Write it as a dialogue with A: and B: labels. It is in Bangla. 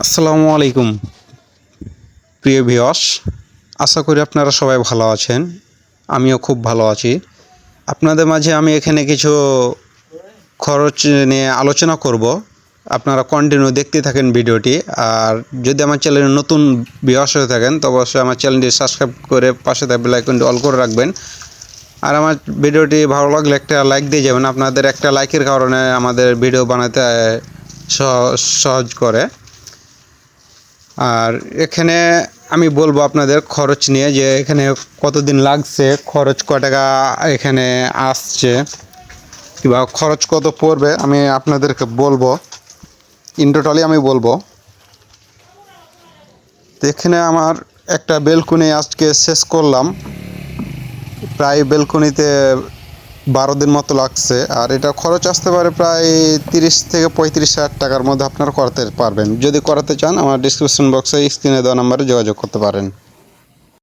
A: আসসালামু আলাইকুম, প্রিয় ভিওস আশা করি আপনারা সবাই ভালো আছেন, আমিও খুব ভালো আছি। আপনাদের মাঝে আমি এখানে কিছু খরচ নিয়ে আলোচনা করব। আপনারা কন্টিনিউ দেখতে থাকেন ভিডিওটি, আর যদি আমার চ্যানেলে নতুন ভিওস হয়ে থাকেন, তো অবশ্যই আমার চ্যানেলটি সাবস্ক্রাইব করে পাশে থাকবে লাইকনটি অল করে রাখবেন। আর আমার ভিডিওটি ভালো লাগলে একটা লাইক দিয়ে যাবেন। আপনাদের একটা লাইকের কারণে আমাদের ভিডিও বানাতে সহ- সহজ করে। আর এখানে আমি বলব আপনাদের খরচ নিয়ে যে এখানে কতদিন লাগছে, খরচ ক টাকা এখানে আসছে কিংবা খরচ কত পড়বে আমি আপনাদেরকে বলব। ইন টোটালি আমি বলব। এখানে আমার একটা বেলকুনি আজকে শেষ করলাম। প্রায় বেলকুনিতে বারো দিন মতো লাগছে, আর এটা খরচ আসতে পারে প্রায় তিরিশ থেকে পঁয়ত্রিশ হাজার টাকার মধ্যে আপনারা করাতে পারবেন। যদি করাতে চান, আমার ডিসক্রিপশন বক্সে স্ক্রিনে দেওয়া নাম্বারে যোগাযোগ করতে পারেন।